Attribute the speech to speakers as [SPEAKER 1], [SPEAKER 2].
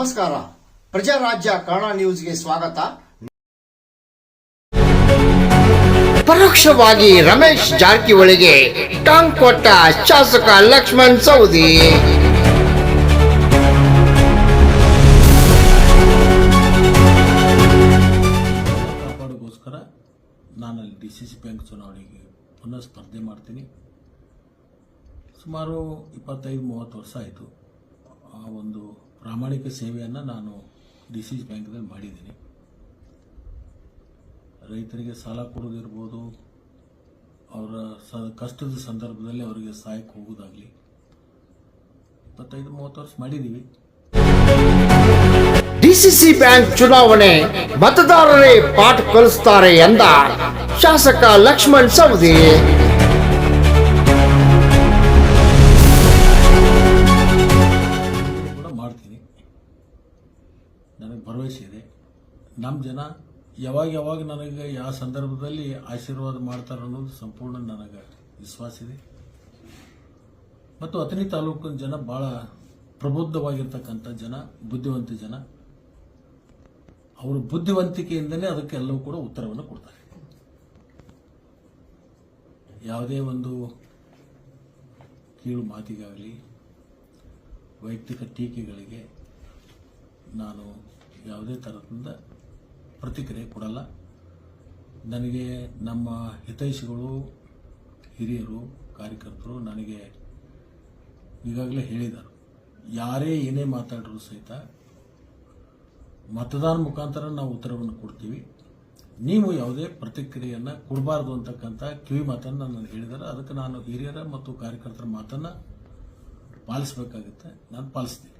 [SPEAKER 1] ನಮಸ್ಕಾರ. ಪ್ರಜಾರಾಜ್ಯ ಕನ್ನಡ ನ್ಯೂಸ್ಗೆ ಸ್ವಾಗತ. ಪರೋಕ್ಷವಾಗಿ ರಮೇಶ್ ಜಾರಕಿಹೊಳಿಗೆ ಟಾಂಗ್ ಕೊಟ್ಟ ಶಾಸಕ ಲಕ್ಷ್ಮಣ್ ಸೌದಿ.
[SPEAKER 2] ನಾನು ಅಲ್ಲಿ ಡಿ ಸಿ ಸಿ ಬ್ಯಾಂಕ್ ಚುನಾವಣೆಗೆ ಪುನಃ ಸ್ಪರ್ಧೆ ಮಾಡ್ತೀನಿ. ಸುಮಾರು ಇಪ್ಪತ್ತೈದು, ಮೂವತ್ತು ವರ್ಷ ಆಯಿತು. ಆ ಒಂದು ಪ್ರಾಮಾಣಿಕ ಸೇವೆಯನ್ನು ನಾನು ಡಿ ಸಿ ಬ್ಯಾಂಕ್ದಲ್ಲಿ ಮಾಡಿದ್ದೀನಿ. ರೈತರಿಗೆ ಸಾಲ ಕೊಡೋದಿರ್ಬೋದು ಅವರ ಸ, ಕಷ್ಟದ ಸಂದರ್ಭದಲ್ಲಿ ಅವರಿಗೆ ಸಹಾಯಕ್ಕೆ ಹೋಗೋದಾಗಲಿ ಇಪ್ಪತ್ತೈದು, ಮೂವತ್ತು ವರ್ಷ ಮಾಡಿದ್ದೀವಿ
[SPEAKER 1] ಡಿಸಿಸಿ ಬ್ಯಾಂಕ್ ಚುನಾವಣೆ ಮತದಾರರೇ ಪಾಠ ಕಲಿಸ್ತಾರೆ ಎಂದ ಶಾಸಕ ಲಕ್ಷ್ಮಣ್ ಸವದಿ.
[SPEAKER 2] ನನಗೆ ಭರವಸೆ ಇದೆ. ನಮ್ಮ ಜನ ಯಾವಾಗ ಯಾವಾಗ ನನಗೆ ಯಾವ ಸಂದರ್ಭದಲ್ಲಿ ಆಶೀರ್ವಾದ ಮಾಡ್ತಾರೆ ಅನ್ನೋದು ಸಂಪೂರ್ಣ ನನಗೆ ವಿಶ್ವಾಸ ಇದೆ. ಮತ್ತು ಅಥಣಿ ತಾಲೂಕಿನ ಜನ ಭಾಳ ಪ್ರಬುದ್ಧವಾಗಿರ್ತಕ್ಕಂಥ ಜನ, ಬುದ್ಧಿವಂತ ಜನ. ಅವರು ಬುದ್ಧಿವಂತಿಕೆಯಿಂದಲೇ ಅದಕ್ಕೆ ಎಲ್ಲವೂ ಕೂಡ ಉತ್ತರವನ್ನು ಕೊಡ್ತಾರೆ. ಯಾವುದೇ ಒಂದು ಕೀಳು ಮಾತಿಗಾಗಲಿ, ವೈಯಕ್ತಿಕ ಟೀಕೆಗಳಿಗೆ ನಾನು ಯಾವುದೇ ಥರದಿಂದ ಪ್ರತಿಕ್ರಿಯೆ ಕೊಡಲ್ಲ. ನನಗೆ ನಮ್ಮ ಹಿತೈಷಿಗಳು, ಹಿರಿಯರು, ಕಾರ್ಯಕರ್ತರು ನನಗೆ ಈಗಾಗಲೇ ಹೇಳಿದರು ಯಾರೇ ಏನೇ ಮಾತಾಡಿದ್ರು ಸಹಿತ ಮತದಾನ ಮುಖಾಂತರ ನಾವು ಉತ್ತರವನ್ನು ಕೊಡ್ತೀವಿ. ನೀವು ಯಾವುದೇ ಪ್ರತಿಕ್ರಿಯೆಯನ್ನು ಕೊಡಬಾರ್ದು ಅಂತಕ್ಕಂಥ ಕಿವಿ ಮಾತನ್ನು ನಾನು ಹೇಳಿದ್ದಾರೆ. ಅದಕ್ಕೆ ನಾನು ಹಿರಿಯರ ಮತ್ತು ಕಾರ್ಯಕರ್ತರ ಮಾತನ್ನು ಪಾಲಿಸಬೇಕಾಗುತ್ತೆ. ನಾನು ಪಾಲಿಸ್ತೀನಿ.